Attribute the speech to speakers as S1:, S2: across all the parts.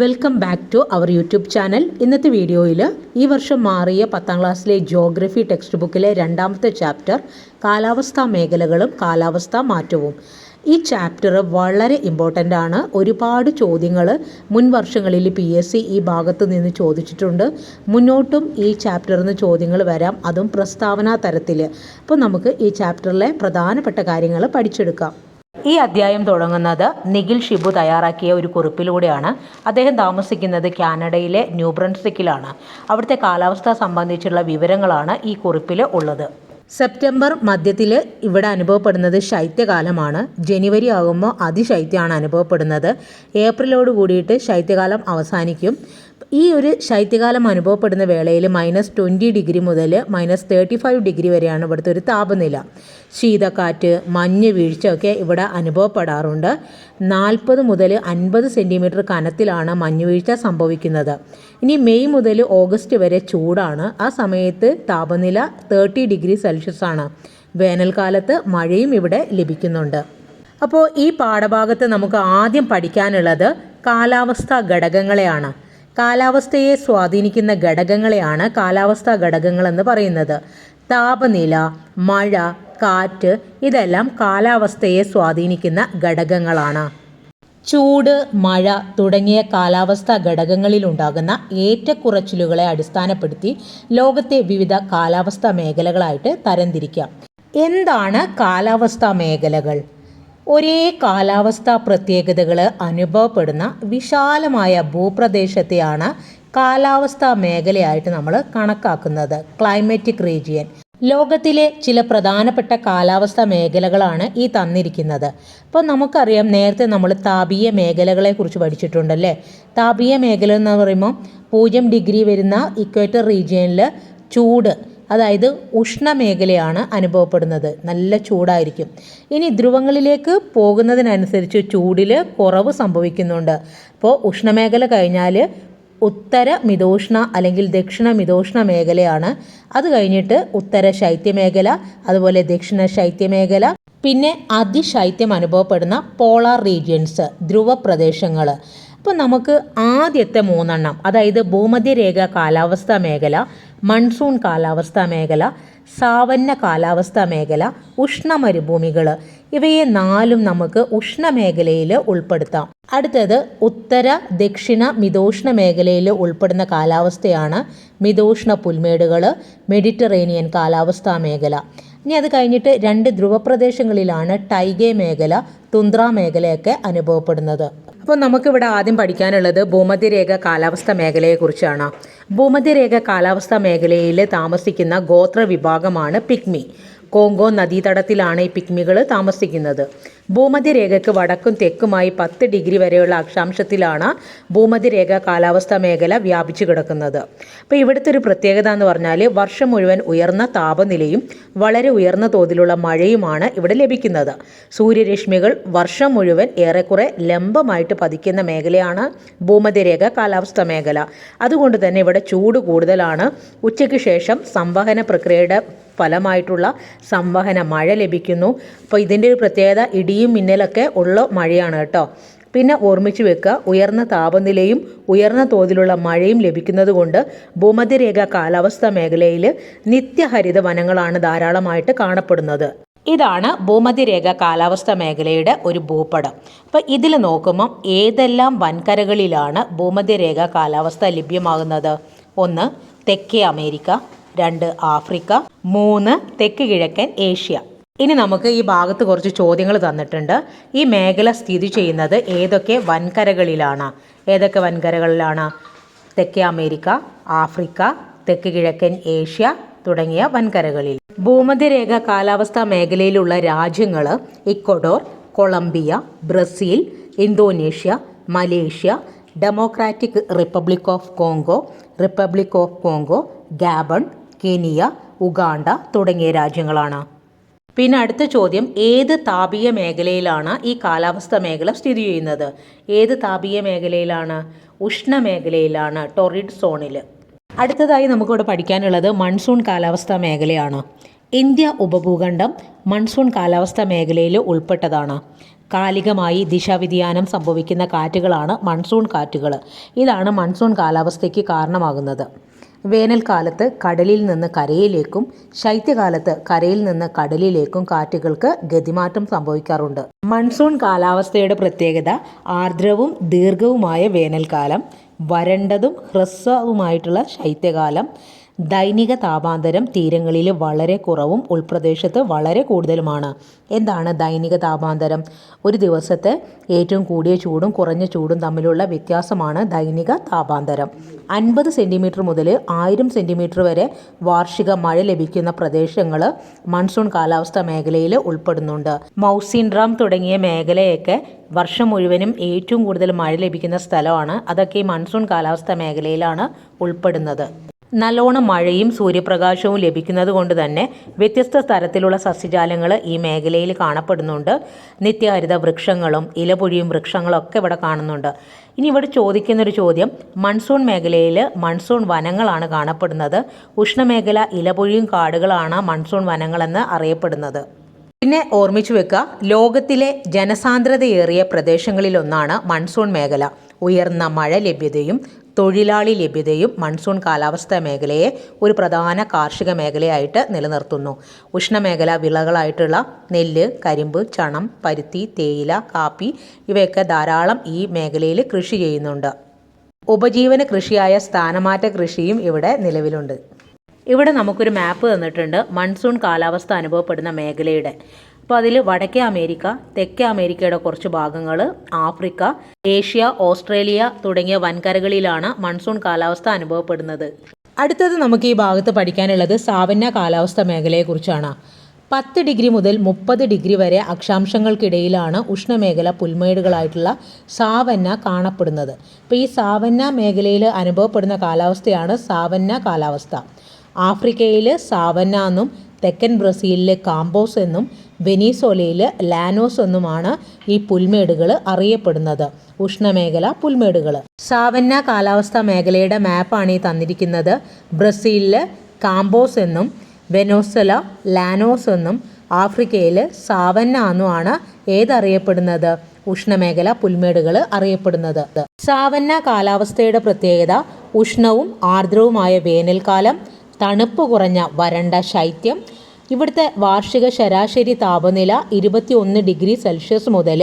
S1: Welcome back to our YouTube channel ഇന്നത്തെ വീഡിയോയിൽ ഈ വർഷം മാറിയ പത്താം ക്ലാസ്സിലെ ജോഗ്രഫി ടെക്സ്റ്റ് ബുക്കിലെ രണ്ടാമത്തെ ചാപ്റ്റർ കാലാവസ്ഥാ മേഖലകളും കാലാവസ്ഥാ മാറ്റവും. ഈ ചാപ്റ്റർ വളരെ ഇമ്പോർട്ടന്റ് ആണ്. ഒരുപാട് ചോദ്യങ്ങൾ മുൻ വർഷങ്ങളിൽ പി എസ് സി ഈ ഭാഗത്ത് നിന്ന് ചോദിച്ചിട്ടുണ്ട്. മുന്നോട്ടും ഈ ചാപ്റ്ററിൽ നിന്ന് ചോദ്യങ്ങൾ വരാം. അതും പ്രസ്താവനാ തരത്തിൽ അപ്പോൾ നമുക്ക് ഈ ചാപ്റ്ററിലെ പ്രധാനപ്പെട്ട കാര്യങ്ങൾ പഠിച്ചെടുക്കാം. ഈ അധ്യായം തുടങ്ങുന്നത് നിഖിൽ ഷിബു തയ്യാറാക്കിയ ഒരു കുറിപ്പിലൂടെയാണ്. അദ്ദേഹം താമസിക്കുന്നത് കാനഡയിലെ ന്യൂബ്രൺസിക്കിലാണ് അവിടുത്തെ കാലാവസ്ഥ സംബന്ധിച്ചുള്ള വിവരങ്ങളാണ് ഈ കുറിപ്പിൽ ഉള്ളത്. സെപ്റ്റംബർ മധ്യത്തിൽ ഇവിടെ അനുഭവപ്പെടുന്നത് ശൈത്യകാലമാണ്. ജനുവരി ആകുമ്പോൾ അതിശൈത്യമാണ് അനുഭവപ്പെടുന്നത്. ഏപ്രിലോട് കൂടിയിട്ട് ശൈത്യകാലം അവസാനിക്കും. ഈ ഒരു ശൈത്യകാലം അനുഭവപ്പെടുന്ന വേളയിൽ മൈനസ് ട്വന്റി ഡിഗ്രി മുതൽ മൈനസ് തേർട്ടി ഫൈവ് ഡിഗ്രി വരെയാണ് ഇവിടുത്തെ ഒരു താപനില. ശീതക്കാറ്റ് മഞ്ഞ് വീഴ്ച ഒക്കെ ഇവിടെ അനുഭവപ്പെടാറുണ്ട്. നാൽപ്പത് മുതൽ അൻപത് സെന്റിമീറ്റർ കനത്തിലാണ് മഞ്ഞ് വീഴ്ച സംഭവിക്കുന്നത്. ഇനി മെയ് മുതൽ ഓഗസ്റ്റ് വരെ ചൂടാണ്. ആ സമയത്ത് താപനില തേർട്ടി ഡിഗ്രി സെൽഷ്യസ് ആണ്. വേനൽക്കാലത്ത് മഴയും ഇവിടെ ലഭിക്കുന്നുണ്ട്. അപ്പോൾ ഈ പാഠഭാഗത്ത് നമുക്ക് ആദ്യം പഠിക്കാനുള്ളത് കാലാവസ്ഥാ ഘടകങ്ങളെയാണ്. കാലാവസ്ഥയെ സ്വാധീനിക്കുന്ന ഘടകങ്ങളെയാണ് കാലാവസ്ഥാ ഘടകങ്ങൾ എന്ന് പറയുന്നത്. താപനില മഴ കാറ്റ് ഇതെല്ലാം കാലാവസ്ഥയെ സ്വാധീനിക്കുന്ന ഘടകങ്ങളാണ്. ചൂട് മഴ തുടങ്ങിയ കാലാവസ്ഥാ ഘടകങ്ങളിലുണ്ടാകുന്ന ഏറ്റക്കുറച്ചിലുകളെ അടിസ്ഥാനപ്പെടുത്തി ലോകത്തെ വിവിധ കാലാവസ്ഥാ മേഖലകളായിട്ട് തരംതിരിക്കാം. എന്താണ് കാലാവസ്ഥാ മേഖലകൾ? ഒരേ കാലാവസ്ഥാ പ്രത്യേകതകൾ അനുഭവപ്പെടുന്ന വിശാലമായ ഭൂപ്രദേശത്തെയാണ് കാലാവസ്ഥാ മേഖലയായിട്ട് നമ്മൾ കണക്കാക്കുന്നത്. Climatic region. ലോകത്തിലെ ചില പ്രധാനപ്പെട്ട കാലാവസ്ഥാ മേഖലകളാണ് ഈ തന്നിരിക്കുന്നത്. അപ്പോൾ നമുക്കറിയാം നേരത്തെ നമ്മൾ താപീയ മേഖലകളെക്കുറിച്ച് പഠിച്ചിട്ടുണ്ടല്ലേ? താപീയ മേഖല എന്ന് പറയുമ്പോൾ പൂജ്യം ഡിഗ്രി വരുന്ന ഇക്വേറ്റർ റീജിയനിൽ ചൂട് അതായത് ഉഷ്ണമേഖലയാണ് അനുഭവപ്പെടുന്നത്. നല്ല ചൂടായിരിക്കും. ഇനി ധ്രുവങ്ങളിലേക്ക് പോകുന്നതിനനുസരിച്ച് ചൂടിൽ കുറവ് സംഭവിക്കുന്നുണ്ട്. അപ്പോൾ ഉഷ്ണമേഖല കഴിഞ്ഞാൽ ഉത്തര മിതോഷ്ണ അല്ലെങ്കിൽ ദക്ഷിണ മിതോഷ്ണ മേഖലയാണ്. അത് കഴിഞ്ഞിട്ട് ഉത്തര ശൈത്യമേഖല അതുപോലെ ദക്ഷിണ ശൈത്യമേഖല പിന്നെ അതിശൈത്യം അനുഭവപ്പെടുന്ന പോളാർ റീജിയൻസ് ധ്രുവ പ്രദേശങ്ങൾ അപ്പോൾ നമുക്ക് ആദ്യത്തെ മൂന്നെണ്ണം അതായത് ഭൂമധ്യരേഖ കാലാവസ്ഥാ മേഖല മൺസൂൺ കാലാവസ്ഥാ മേഖല സാവന്ന കാലാവസ്ഥാ മേഖല ഉഷ്ണമരുഭൂമികൾ. ഇവയെ നാലും നമുക്ക് ഉഷ്ണമേഖലയിൽ ഉൾപ്പെടുത്താം. അടുത്തത് ഉത്തര ദക്ഷിണ മിതോഷ്ണ മേഖലയിൽ ഉൾപ്പെടുന്ന കാലാവസ്ഥയാണ് മിതോഷ്ണ പുൽമേടുകൾ മെഡിറ്ററേനിയൻ കാലാവസ്ഥാ മേഖല. ഇനി അത് കഴിഞ്ഞിട്ട് രണ്ട് ധ്രുവപ്രദേശങ്ങളിലാണ് ടൈഗേ മേഖല തുന്ദ്ര മേഖലയൊക്കെ അനുഭവപ്പെടുന്നത്. അപ്പോൾ നമുക്കിവിടെ ആദ്യം പഠിക്കാനുള്ളത് ഭൂമധ്യരേഖ കാലാവസ്ഥ മേഖലയെക്കുറിച്ചാണ്. ഭൂമധ്യരേഖ കാലാവസ്ഥ മേഖലയിൽ താമസിക്കുന്ന ഗോത്ര വിഭാഗമാണ് പിഗ്മി കോങ്കോ നദീതടത്തിലാണ് ഈ പിഗ്മികൾ താമസിക്കുന്നത്. ഭൂമധ്യരേഖയ്ക്ക് വടക്കും തെക്കുമായി പത്ത് ഡിഗ്രി വരെയുള്ള അക്ഷാംശത്തിലാണ് ഭൂമധ്യരേഖ കാലാവസ്ഥാ മേഖല വ്യാപിച്ചു കിടക്കുന്നത്. അപ്പോൾ ഇവിടുത്തെ ഒരു പ്രത്യേകത എന്ന് പറഞ്ഞാൽ വർഷം മുഴുവൻ ഉയർന്ന താപനിലയും വളരെ ഉയർന്ന തോതിലുള്ള മഴയുമാണ് ഇവിടെ ലഭിക്കുന്നത്. സൂര്യരശ്മികൾ വർഷം മുഴുവൻ ഏറെക്കുറെ ലംബമായിട്ട് പതിക്കുന്ന മേഖലയാണ് ഭൂമധ്യരേഖ കാലാവസ്ഥാ മേഖല. അതുകൊണ്ട് തന്നെ ഇവിടെ ചൂട് കൂടുതലാണ്. ഉച്ചയ്ക്ക് ശേഷം സംവഹന പ്രക്രിയയുടെ ഫലമായിട്ടുള്ള സംവഹന മഴ ലഭിക്കുന്നു. അപ്പോൾ ഇതിന്റെ ഒരു പ്രത്യേകത ഇടിയും മിന്നലൊക്കെ ഉള്ള മഴയാണ് കേട്ടോ. പിന്നെ ഓർമ്മിച്ചു വെക്കുക ഉയർന്ന താപനിലയും ഉയർന്ന തോതിലുള്ള മഴയും ലഭിക്കുന്നതുകൊണ്ട് ഭൂമധ്യരേഖ കാലാവസ്ഥാ മേഖലയിൽ നിത്യഹരിത വനങ്ങളാണ് ധാരാളമായിട്ട് കാണപ്പെടുന്നത്. ഇതാണ് ഭൂമധ്യരേഖ കാലാവസ്ഥാ മേഖലയുടെ ഒരു ഭൂപടം. അപ്പോൾ ഇതിൽ നോക്കുമ്പം ഏതെല്ലാം വൻകരകളിലാണ് ഭൂമധ്യരേഖ കാലാവസ്ഥ ലഭ്യമാകുന്നത്? ഒന്ന് തെക്കേ അമേരിക്ക രണ്ട് ആഫ്രിക്ക മൂന്ന് തെക്ക് കിഴക്കൻ ഏഷ്യ. ഇനി നമുക്ക് ഈ ഭാഗത്ത് കുറച്ച് ചോദ്യങ്ങൾ തന്നിട്ടുണ്ട്. ഈ മേഖല സ്ഥിതി ചെയ്യുന്നത് ഏതൊക്കെ വൻകരകളിലാണ്? ഏതൊക്കെ വൻകരകളിലാണ്? തെക്കേ അമേരിക്ക ആഫ്രിക്ക തെക്ക് കിഴക്കൻ ഏഷ്യ തുടങ്ങിയ വൻകരകളിൽ. ഭൂമധ്യരേഖ കാലാവസ്ഥാ മേഖലയിലുള്ള രാജ്യങ്ങൾ Ecuador Colombia Brazil Indonesia Malaysia Democratic Republic of Congo Republic of Congo Gabon Kenya Uganda തുടങ്ങിയ രാജ്യങ്ങളാണ്. പിന്നെ അടുത്ത ചോദ്യം ഏത് താപീയ മേഖലയിലാണ് ഈ കാലാവസ്ഥ മേഖല സ്ഥിതി ചെയ്യുന്നത്? ഏത് താപീയ മേഖലയിലാണ്? ഉഷ്ണമേഖലയിലാണ് ടൊറിഡ് സോണിൽ അടുത്തതായി നമുക്കിവിടെ പഠിക്കാനുള്ളത് മൺസൂൺ കാലാവസ്ഥാ മേഖലയാണ്. ഇന്ത്യ ഉപഭൂഖണ്ഡം മൺസൂൺ കാലാവസ്ഥാ മേഖലയിൽ ഉൾപ്പെട്ടതാണ്. കാലികമായി ദിശാവ്യതിയാനം സംഭവിക്കുന്ന കാറ്റുകളാണ് മൺസൂൺ കാറ്റുകൾ ഇതാണ് മൺസൂൺ കാലാവസ്ഥയ്ക്ക് കാരണമാകുന്നത്. വേനൽക്കാലത്ത് കടലിൽ നിന്ന് കരയിലേക്കും ശൈത്യകാലത്ത് കരയിൽ നിന്ന് കടലിലേക്കും കാറ്റുകൾക്ക് ഗതിമാറ്റം സംഭവിക്കാറുണ്ട്. മൺസൂൺ കാലാവസ്ഥയുടെ പ്രത്യേകത ആർദ്രവും ദീർഘവുമായ വേനൽക്കാലം വരണ്ടതും ഹ്രസ്വവുമായിട്ടുള്ള ശൈത്യകാലം ദൈനിക താപാന്തരം തീരങ്ങളിൽ വളരെ കുറവും ഉൾപ്രദേശത്ത് വളരെ കൂടുതലുമാണ്. എന്താണ് ദൈനിക താപാന്തരം? ഒരു ദിവസത്തെ ഏറ്റവും കൂടിയ ചൂടും കുറഞ്ഞ ചൂടും തമ്മിലുള്ള വ്യത്യാസമാണ് ദൈനിക താപാന്തരം. അൻപത് സെന്റിമീറ്റർ മുതൽ ആയിരം സെന്റിമീറ്റർ വരെ വാർഷിക മഴ ലഭിക്കുന്ന പ്രദേശങ്ങൾ മൺസൂൺ കാലാവസ്ഥ മേഖലയിൽ ഉൾപ്പെടുന്നുണ്ട്. മൗസിൻഡ്രാം തുടങ്ങിയ മേഖലയൊക്കെ വർഷം മുഴുവനും ഏറ്റവും കൂടുതൽ മഴ ലഭിക്കുന്ന സ്ഥലമാണ്. അതൊക്കെ ഈ മൺസൂൺ കാലാവസ്ഥ മേഖലയിലാണ് ഉൾപ്പെടുന്നത്. നല്ലോണം മഴയും സൂര്യപ്രകാശവും ലഭിക്കുന്നത് കൊണ്ട് തന്നെ വ്യത്യസ്ത തരത്തിലുള്ള സസ്യജാലങ്ങൾ ഈ മേഖലയിൽ കാണപ്പെടുന്നുണ്ട്. നിത്യഹരിത വൃക്ഷങ്ങളും ഇലപൊഴിയും വൃക്ഷങ്ങളൊക്കെ ഇവിടെ കാണുന്നുണ്ട്. ഇനി ഇവിടെ ചോദിക്കുന്നൊരു ചോദ്യം. മൺസൂൺ മേഖലയിൽ മൺസൂൺ വനങ്ങളാണ് കാണപ്പെടുന്നത്. ഉഷ്ണമേഖല ഇലപൊഴിയും കാടുകളാണ് മൺസൂൺ വനങ്ങളെന്ന് അറിയപ്പെടുന്നത്. പിന്നെ ഓർമ്മിച്ചു വെക്കുക ലോകത്തിലെ ജനസാന്ദ്രതയേറിയ പ്രദേശങ്ങളിലൊന്നാണ് മൺസൂൺ മേഖല. ഉയർന്ന മഴ ലഭ്യതയും തൊഴിലാളി ലഭ്യതയും മൺസൂൺ കാലാവസ്ഥാ മേഖലയെ ഒരു പ്രധാന കാർഷിക മേഖലയായിട്ട് നിലനിർത്തുന്നു. ഉഷ്ണമേഖല വിളകളായിട്ടുള്ള നെല്ല് കരിമ്പ് ചണം പരുത്തി തേയില കാപ്പി ഇവയൊക്കെ ധാരാളം ഈ മേഖലയിൽ കൃഷി ചെയ്യുന്നുണ്ട്. ഉപജീവന കൃഷിയായ സ്ഥാനമാറ്റ കൃഷിയും ഇവിടെ നിലവിലുണ്ട്. ഇവിടെ നമുക്കൊരു മാപ്പ് തന്നിട്ടുണ്ട്. മൺസൂൺ കാലാവസ്ഥ അനുഭവപ്പെടുന്ന മേഖലയുടെ. അപ്പോൾ അതിൽ വടക്കേ അമേരിക്ക തെക്കേ അമേരിക്കയുടെ കുറച്ച് ഭാഗങ്ങൾ ആഫ്രിക്ക ഏഷ്യ ഓസ്ട്രേലിയ തുടങ്ങിയ വൻകരകളിലാണ് മൺസൂൺ കാലാവസ്ഥ അനുഭവപ്പെടുന്നത്. അടുത്തത് നമുക്ക് ഈ ഭാഗത്ത് പഠിക്കാനുള്ളത് സാവന്യ കാലാവസ്ഥ മേഖലയെക്കുറിച്ചാണ്. പത്ത് ഡിഗ്രി മുതൽ മുപ്പത് ഡിഗ്രി വരെ അക്ഷാംശങ്ങൾക്കിടയിലാണ് ഉഷ്ണമേഖല പുൽമേടുകളായിട്ടുള്ള സാവന്ന കാണപ്പെടുന്നത്. അപ്പോൾ ഈ സാവന്ന മേഖലയിൽ അനുഭവപ്പെടുന്ന കാലാവസ്ഥയാണ് സാവന്ന കാലാവസ്ഥ. ആഫ്രിക്കയിൽ സാവന്ന എന്നും തെക്കൻ ബ്രസീലിലെ കാമ്പോസ് എന്നും വെനീസോലയിൽ ലാനോസ് എന്നുമാണ് ഈ പുൽമേടുകൾ അറിയപ്പെടുന്നത്. ഉഷ്ണമേഖല പുൽമേടുകൾ സാവന്ന കാലാവസ്ഥാ മേഖലയുടെ മാപ്പാണ് ഈ തന്നിരിക്കുന്നത്. ബ്രസീലിലെ കാമ്പോസ് എന്നും വെനോസല ലാനോസ് എന്നും ആഫ്രിക്കയിൽ സാവന്ന എന്നുമാണ് ഏതറിയപ്പെടുന്നത്. ഉഷ്ണമേഖല പുൽമേടുകൾ അറിയപ്പെടുന്നത്. സാവന്ന കാലാവസ്ഥയുടെ പ്രത്യേകത ഉഷ്ണവും ആർദ്രവുമായ വേനൽക്കാലം തണുപ്പ് കുറഞ്ഞ വരണ്ട ശൈത്യം. ഇവിടുത്തെ വാർഷിക ശരാശരി താപനില ഇരുപത്തി ഒന്ന് ഡിഗ്രി സെൽഷ്യസ് മുതൽ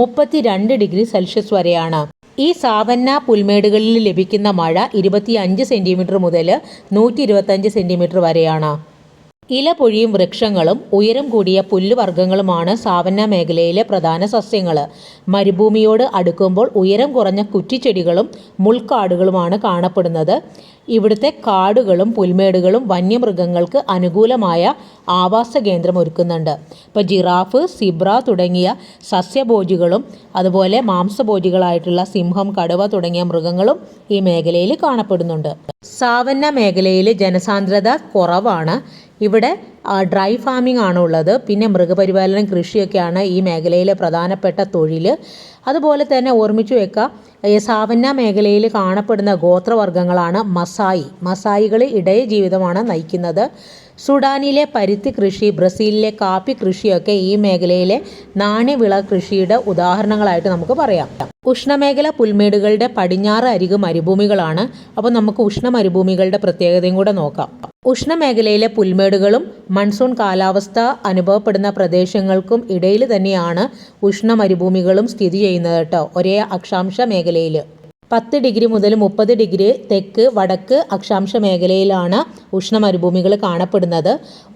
S1: മുപ്പത്തി രണ്ട് ഡിഗ്രി സെൽഷ്യസ് വരെയാണ്. ഈ സാവന്ന പുൽമേടുകളിൽ ലഭിക്കുന്ന മഴ ഇരുപത്തി സെന്റിമീറ്റർ സെന്റിമീറ്റർ മുതൽ നൂറ്റി ഇരുപത്തഞ്ച് സെന്റിമീറ്റർ വരെയാണ്. ഇല പൊഴിയും വൃക്ഷങ്ങളും ഉയരം കൂടിയ പുല്ലുവർഗങ്ങളുമാണ് സാവന്ന മേഖലയിലെ പ്രധാന സസ്യങ്ങൾ മരുഭൂമിയോട് അടുക്കുമ്പോൾ ഉയരം കുറഞ്ഞ കുറ്റിച്ചെടികളും മുൾക്കാടുകളുമാണ് കാണപ്പെടുന്നത്. ഇവിടുത്തെ കാടുകളും പുൽമേടുകളും വന്യമൃഗങ്ങൾക്ക് അനുകൂലമായ ആവാസ കേന്ദ്രം ഒരുക്കുന്നുണ്ട്. ഇപ്പോൾ ജിറാഫ് സിബ്ര തുടങ്ങിയ സസ്യഭോജികളും അതുപോലെ മാംസഭോജികളായിട്ടുള്ള സിംഹം കടുവ തുടങ്ങിയ മൃഗങ്ങളും ഈ മേഖലയിൽ കാണപ്പെടുന്നുണ്ട്. സാവന്ന മേഖലയിൽ ജനസാന്ദ്രത കുറവാണ്. ഇവിടെ ഡ്രൈ ഫാമിംഗ് ആണ് ഉള്ളത്. പിന്നെ മൃഗപരിപാലനം കൃഷിയൊക്കെയാണ് ഈ മേഖലയിലെ പ്രധാനപ്പെട്ട തൊഴിൽ അതുപോലെ തന്നെ ഓർമ്മിച്ചു വെക്കുക സാവന്ന മേഖലയിൽ കാണപ്പെടുന്ന ഗോത്രവർഗങ്ങളാണ് മസായി. മസായികൾ ഇടയ ജീവിതമാണ് നയിക്കുന്നത്. സുഡാനിലെ പരുത്തി കൃഷി ബ്രസീലിലെ കാപ്പി കൃഷിയൊക്കെ ഈ മേഖലയിലെ നാണ്യവിള കൃഷിയുടെ ഉദാഹരണങ്ങളായിട്ട് നമുക്ക് പറയാം. ഉഷ്ണമേഖല പുൽമേടുകളുടെ പടിഞ്ഞാറ് അരിക് മരുഭൂമികളാണ്. അപ്പോൾ നമുക്ക് ഉഷ്ണ മരുഭൂമികളുടെ പ്രത്യേകതയും കൂടെ നോക്കാം. ഉഷ്ണമേഖലയിലെ പുൽമേടുകളും മൺസൂൺ കാലാവസ്ഥ അനുഭവപ്പെടുന്ന പ്രദേശങ്ങൾക്കും ഇടയിൽ തന്നെയാണ് ഉഷ്ണമരുഭൂമികളും സ്ഥിതി ചെയ്യുന്നത് കേട്ടോ ഒരേ അക്ഷാംശ മേഖലയിൽ. പത്ത് ഡിഗ്രി മുതൽ മുപ്പത് ഡിഗ്രി തെക്ക് വടക്ക് അക്ഷാംശ മേഖലയിലാണ് ഉഷ്ണമരുഭൂമികൾ കാണപ്പെടുന്നത്.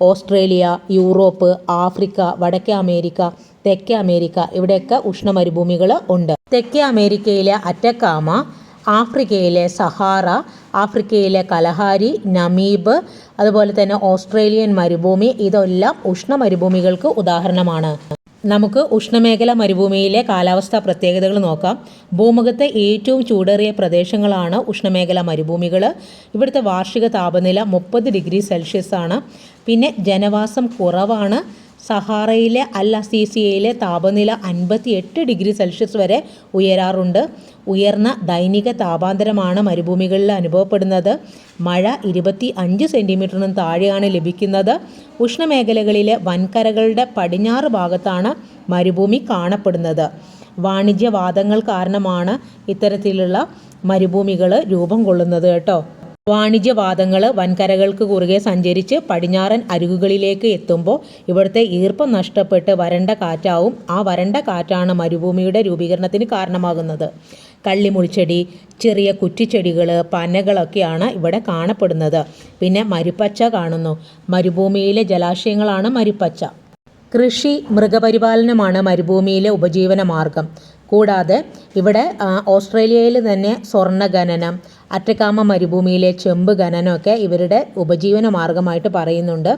S1: ഓസ്ട്രേലിയ യൂറോപ്പ് ആഫ്രിക്ക വടക്കേ അമേരിക്ക തെക്കേ അമേരിക്ക ഇവിടെയൊക്കെ ഉഷ്ണമരുഭൂമികൾ ഉണ്ട്. തെക്കേ അമേരിക്കയിലെ അറ്റക്കാമ ആഫ്രിക്കയിലെ സഹാറ ആഫ്രിക്കയിലെ കലഹാരി നമീബ് അതുപോലെ തന്നെ ഓസ്ട്രേലിയൻ മരുഭൂമി ഇതെല്ലാം ഉഷ്ണമരുഭൂമികൾക്ക് ഉദാഹരണമാണ്. നമുക്ക് ഉഷ്ണമേഖല മരുഭൂമിയിലെ കാലാവസ്ഥാ പ്രത്യേകതകൾ നോക്കാം. ഭൂമുഖത്തെ ഏറ്റവും ചൂടേറിയ പ്രദേശങ്ങളാണ് ഉഷ്ണമേഖല മരുഭൂമികൾ ഇവിടുത്തെ വാർഷിക താപനില മുപ്പത് ഡിഗ്രി സെൽഷ്യസ് ആണ് പിന്നെ ജനവാസം കുറവാണ്. സഹാറയിലെ അൽ അസീസിയയിലെ താപനില അൻപത്തി എട്ട് ഡിഗ്രി സെൽഷ്യസ് വരെ ഉയരാറുണ്ട്. ഉയർന്ന ദൈനിക താപാന്തരമാണ് മരുഭൂമികളിൽ അനുഭവപ്പെടുന്നത്. മഴ ഇരുപത്തി അഞ്ച് സെന്റിമീറ്ററിനും താഴെയാണ് ലഭിക്കുന്നത്. ഉഷ്ണമേഖലകളിലെ വൻകരകളുടെ പടിഞ്ഞാറ് ഭാഗത്താണ് മരുഭൂമി കാണപ്പെടുന്നത്. വാണിജ്യവാദങ്ങൾ കാരണമാണ് ഇത്തരത്തിലുള്ള മരുഭൂമികൾ രൂപം കൊള്ളുന്നത് കേട്ടോ. വാണിജ്യവാദങ്ങൾ വൻകരകൾക്ക് കുറുകെ സഞ്ചരിച്ച് പടിഞ്ഞാറൻ അരുകുകളിലേക്ക് എത്തുമ്പോൾ ഇവിടുത്തെ ഈർപ്പം നഷ്ടപ്പെട്ട് വരണ്ട കാറ്റാവും ആ വരണ്ട കാറ്റാണ് മരുഭൂമിയുടെ രൂപീകരണത്തിന് കാരണമാകുന്നത്. കള്ളിമുൾച്ചെടി ചെറിയ കുറ്റിച്ചെടികൾ പനകളൊക്കെയാണ് ഇവിടെ കാണപ്പെടുന്നത്. പിന്നെ മരുപ്പച്ച കാണുന്നു. മരുഭൂമിയിലെ ജലാശയങ്ങളാണ് മരുപ്പച്ച. കൃഷി മൃഗപരിപാലനമാണ് മരുഭൂമിയിലെ ഉപജീവന മാർഗം കൂടാതെ ഇവിടെ ഓസ്ട്രേലിയയിൽ തന്നെ സ്വർണ ഖനനം അറ്റക്കാമ മരുഭൂമിയിലെ ചെമ്പ് ഖനനമൊക്കെ ഇവരുടെ ഉപജീവന മാർഗമായിട്ട് പറയുന്നുണ്ട്.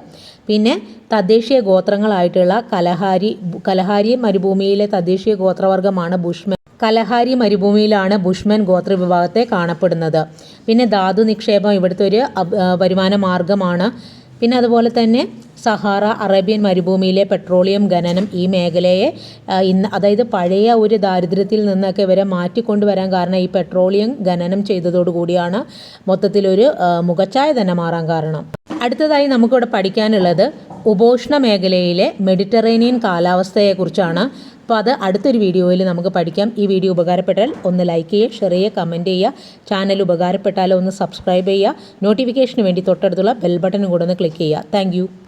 S1: പിന്നെ തദ്ദേശീയ ഗോത്രങ്ങളായിട്ടുള്ള കലഹാരി കലഹാരി മരുഭൂമിയിലെ തദ്ദേശീയ ഗോത്രവർഗമാണ് ബുഷ്മൻ. കലഹാരി മരുഭൂമിയിലാണ് ബുഷ്മൻ ഗോത്ര വിഭാഗത്തെ കാണപ്പെടുന്നത്. പിന്നെ ധാതു നിക്ഷേപം ഇവിടുത്തെ ഒരു വരുമാന മാർഗമാണ്. പിന്നെ അതുപോലെ തന്നെ സഹാറ അറേബ്യൻ മരുഭൂമിയിലെ പെട്രോളിയം ഖനനം ഈ മേഖലയെ ഇന്ന് അതായത് പഴയ ഒരു ദാരിദ്ര്യത്തിൽ നിന്നൊക്കെ ഇവരെ മാറ്റിക്കൊണ്ടുവരാൻ കാരണം ഈ പെട്രോളിയം ഖനനം ചെയ്തതോടുകൂടിയാണ് മൊത്തത്തിലൊരു മുഖച്ഛായ തന്നെ മാറാൻ കാരണം. അടുത്തതായി നമുക്കിവിടെ പഠിക്കാനുള്ളത് ഉപോഷ്ണ മേഖലയിലെ മെഡിറ്ററേനിയൻ കാലാവസ്ഥയെക്കുറിച്ചാണ്. അപ്പോൾ അത് അടുത്തൊരു വീഡിയോയിൽ നമുക്ക് പഠിക്കാം. ഈ വീഡിയോ ഉപകാരപ്പെട്ടാൽ ഒന്ന് ലൈക്ക് ചെയ്യുക ഷെയർ ചെയ്യുക കമന്റ് ചെയ്യുക ചാനൽ ഉപകാരപ്പെട്ടാലോ ഒന്ന് സബ്സ്ക്രൈബ് ചെയ്യുക നോട്ടിഫിക്കേഷന് വേണ്ടി തൊട്ടടുത്തുള്ള ബെൽ ബട്ടൺ കൂടെ ഒന്ന് ക്ലിക്ക് ചെയ്യുക. താങ്ക്